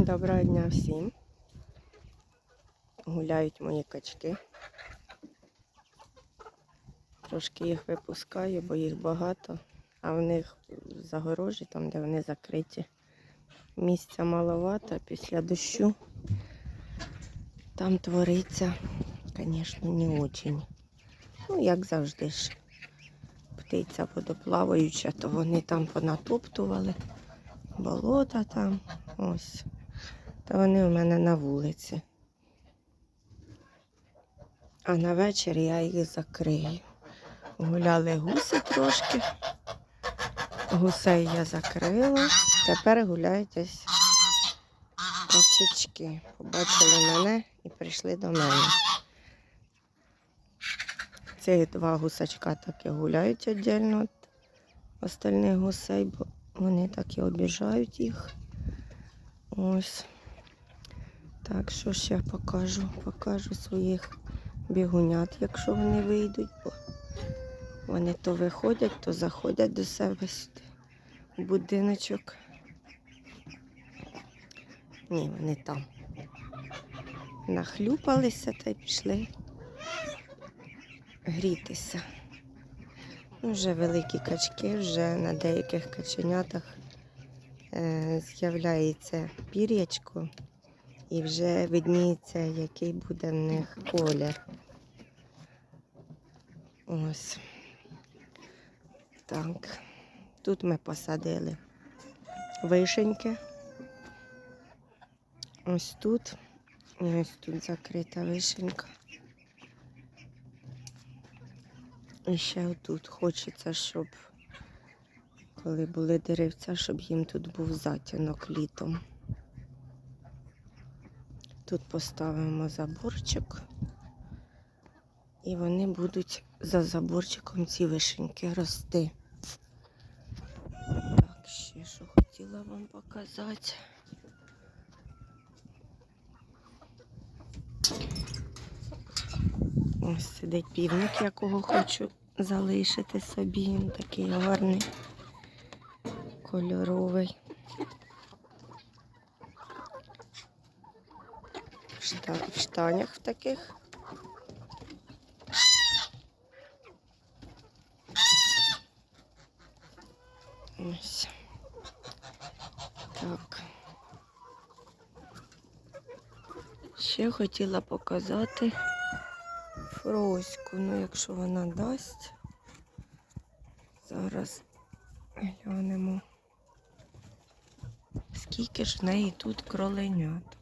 Доброго дня всім. Гуляють мої качки. Трошки їх випускаю, бо їх багато, а в них загорожі, там, де вони закриті. Місця маловато після дощу. Там твориться, звісно, не очень. Ну, як завжди ж. Птиця водоплаваюча, то вони там понатоптували. Болота там. Ось. Та вони у мене на вулиці. А на вечір я їх закрию. Гуляли гуси трошки. Гусей я закрила. Тепер гуляють ось качечки. Побачили мене і прийшли до мене. Ці два гусачка так і гуляють віддільно від остальних гусей, бо вони так і обіжають їх. Ось. Так, що ще покажу? Покажу своїх бігунят, якщо вони вийдуть, бо вони то виходять, то заходять до себе сюди. в Будиночок. Ні, вони там. Нахлюпалися та й пішли грітися. Ну, Вже великі качки, вже на деяких каченятах е, з'являється пір'ячко і вже видніється, який буде в них колір. Ось. Так. Тут ми посадили вишеньки. Ось тут. І ось тут закрита вишенька. І ще отут хочеться, щоб коли були деревця, щоб їм тут був затінок літом. Тут поставимо заборчик, і вони будуть за заборчиком ці вишеньки рости. Так, ще що хотіла вам показати. Ось сидить півник, якого хочу залишити собі. Він такий гарний, кольоровий. Шта- В штанях в таких. Ось. Так. Ще хотіла показати фроську, ну якщо вона дасть. Зараз глянемо. Скільки ж в неї тут кроленяток.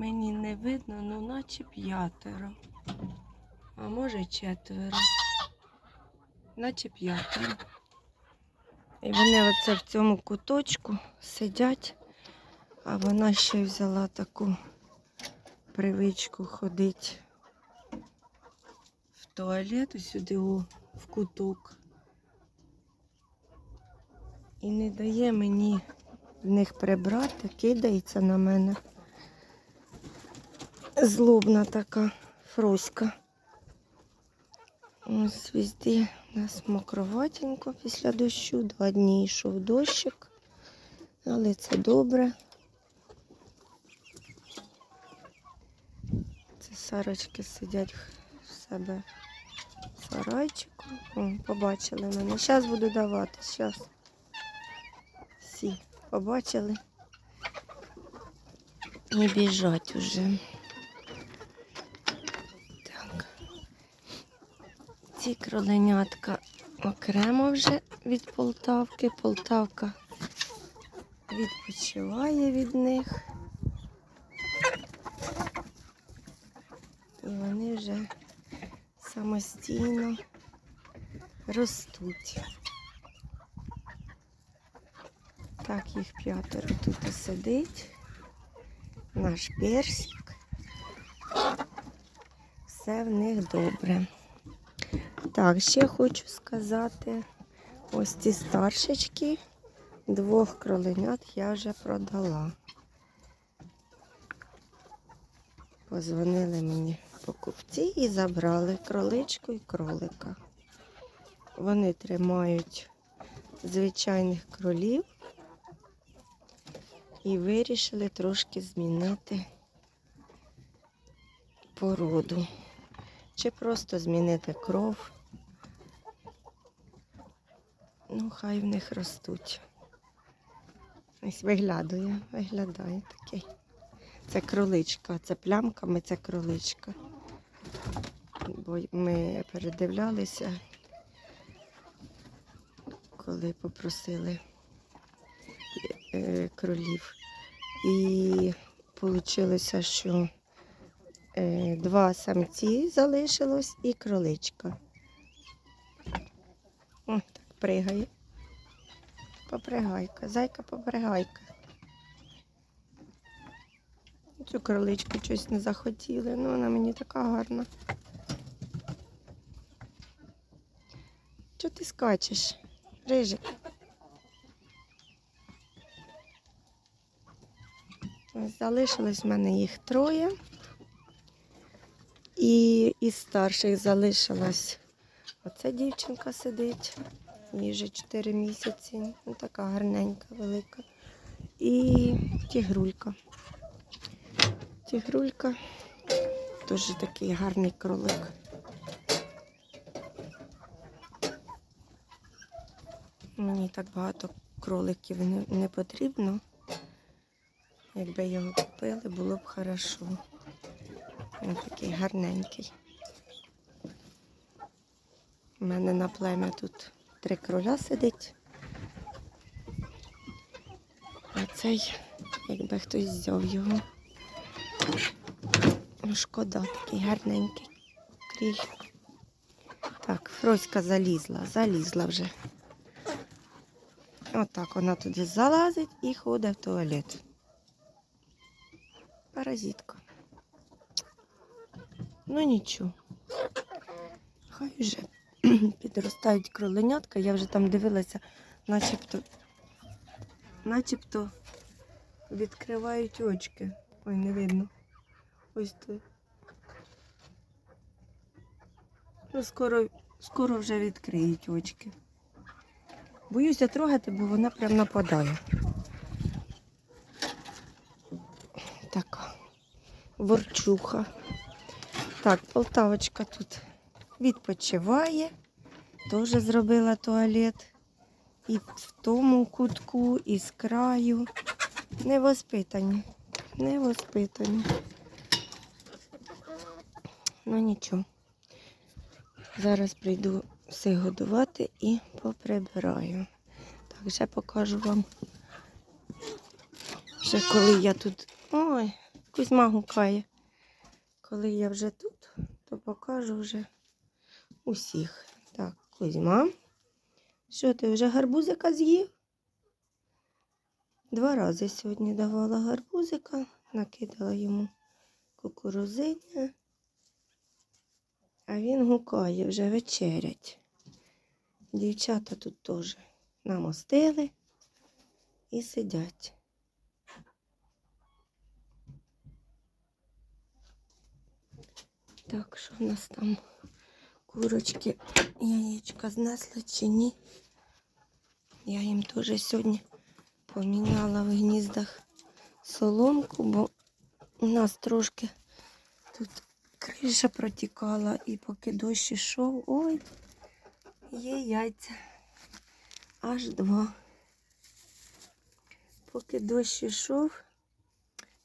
Мені не видно, ну наче п'ятеро. А може четверо. Наче п'ятеро. І вони оце в цьому куточку сидять, а вона ще взяла таку привичку ходити в туалет, сюди о, в куток. І не дає мені в них прибрати, кидається на мене. Злобна така фроська. Ось везде у нас мокроватенько після дощу. Два дні йшов дощик, але це добре. Це сарочки сидять в себе в сарайчику. О, побачили мене. Зараз буду давати, зараз. Всі побачили. Не біжать уже. Ці кроленятка окремо вже від Полтавки. Полтавка відпочиває від них. І вони вже самостійно ростуть. Так, їх п'ятеро тут сидить. Наш персик. Все в них добре. Так, ще хочу сказати, ось ці старшечки, двох кроленят я вже продала. Позвонили мені покупці і забрали кроличку і кролика. Вони тримають звичайних кролів і вирішили трошки змінити породу. Чи просто змінити кров. Ну, хай в них ростуть. Ось виглядає, виглядає такий. Це кроличка, це плямками, це кроличка. Бо ми передивлялися, коли попросили е, кролів. І вийшло, що е, два самці залишилось і кроличка. О, так пригає. Попригайка, зайка попригайка. Цю кроличку щось не захотіли, ну вона мені така гарна. Чого ти скачеш? Рижик. Ось залишилось в мене їх троє. І із старших залишилась оця дівчинка сидить. Їй вже 4 місяці. Ну, така гарненька, велика. І тігрулька. Тігрулька. Теж такий гарний кролик. Мені так багато кроликів не, не потрібно. Якби його купили, було б хорошо. Він такий гарненький. У мене на плем'я тут три кроля сидить. А цей, якби хтось взяв його. Ну, шкода, такий гарненький кріль. Так, Фроська залізла, залізла вже. Отак вона туди залазить і ходить в туалет. Паразитка. Ну нічого. Хай вже підростають кроленятка. Я вже там дивилася, начебто, начебто відкривають очки. Ой, не видно. Ось тут. Ну, скоро, скоро вже відкриють очки. Боюся трогати, бо вона прям нападає. Така ворчуха. Так, Полтавочка тут відпочиває. Теж зробила туалет. І в тому кутку, і з краю. Невоспитані. Невоспитані. Ну нічого. Зараз прийду все годувати і поприбираю. Так, вже покажу вам. Вже коли я тут. Ой, Кузьма гукає. Коли я вже тут, то покажу вже усіх. Кузьма. Що ти вже гарбузика з'їв? Два рази сьогодні давала гарбузика, накидала йому кукурузиння. А він гукає, вже вечерять. Дівчата тут теж намостили і сидять. Так, що в нас там курочки яєчка знесли чи ні? Я їм теж сьогодні поміняла в гніздах соломку, бо у нас трошки тут криша протікала і поки дощ ішов, ой, є яйця. Аж два. Поки дощ ішов,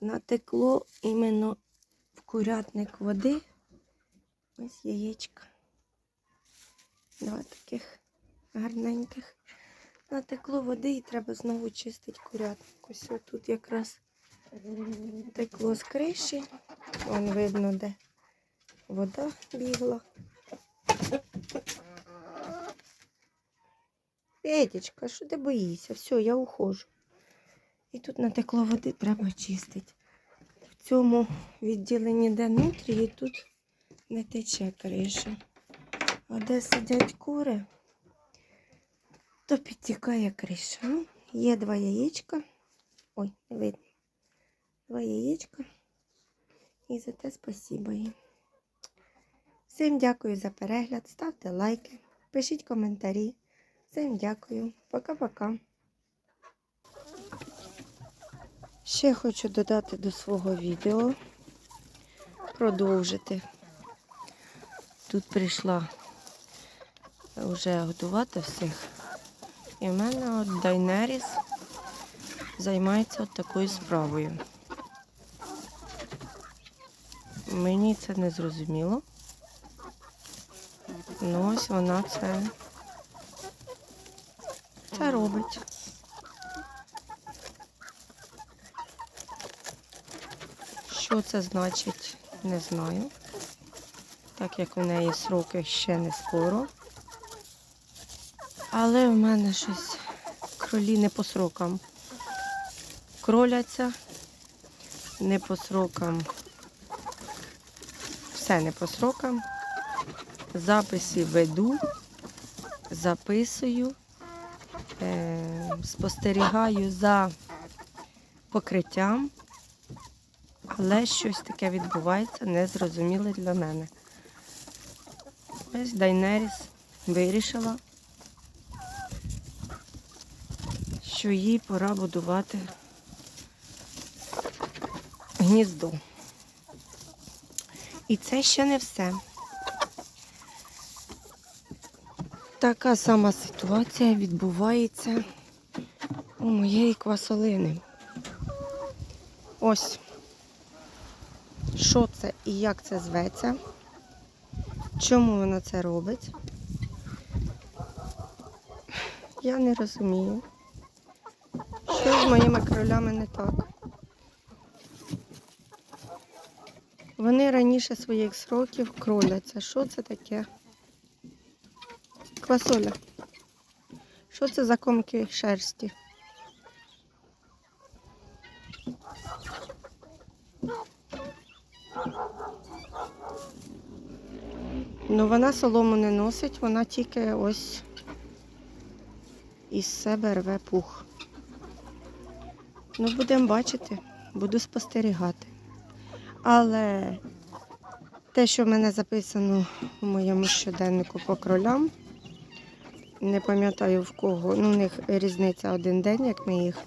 натекло іменно в курятник води. Ось яєчка. Два таких гарненьких. Натекло води і треба знову чистити курятник. Ось тут якраз текло з криші. Вон видно, де вода бігла. Петечка, що ти боїшся? Все, я ухожу. І тут натекло води, треба чистити. В цьому відділенні, де нутрії, тут не тече криша. А де сидять кури, то підтікає криша. Ну, є два яєчка. Ой, не видно. Два яєчка. І за те спасибо їм. Всім дякую за перегляд. Ставте лайки, пишіть коментарі. Всім дякую. Пока-пока. Ще хочу додати до свого відео, продовжити. Тут прийшла вже годувати всіх. І в мене от Дайнеріс займається от такою справою. Мені це не зрозуміло. Ну ось вона це, це робить. Що це значить, не знаю. Так як у неї сроки ще не скоро. Але в мене щось кролі не по срокам кроляться, не по срокам. Все не по срокам. Записи веду, записую, е, спостерігаю за покриттям, але щось таке відбувається незрозуміле для мене. Ось Дайнеріс вирішила, що їй пора будувати гніздо. І це ще не все. Така сама ситуація відбувається у моєї квасолини. Ось, що це і як це зветься, чому вона це робить, я не розумію. З моїми кролями не так? Вони раніше своїх сроків кроляться. Що це таке? Квасоля. Що це за комки шерсті? Ну, вона солому не носить, вона тільки ось із себе рве пух. Ну, будемо бачити, буду спостерігати. Але те, що в мене записано у моєму щоденнику по кролям, не пам'ятаю в кого. Ну, у них різниця один день, як ми їх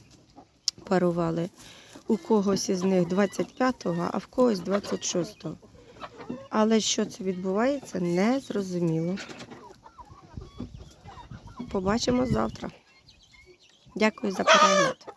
парували. У когось із них 25-го, а в когось 26-го. Але що це відбувається, не зрозуміло. Побачимо завтра. Дякую за перегляд.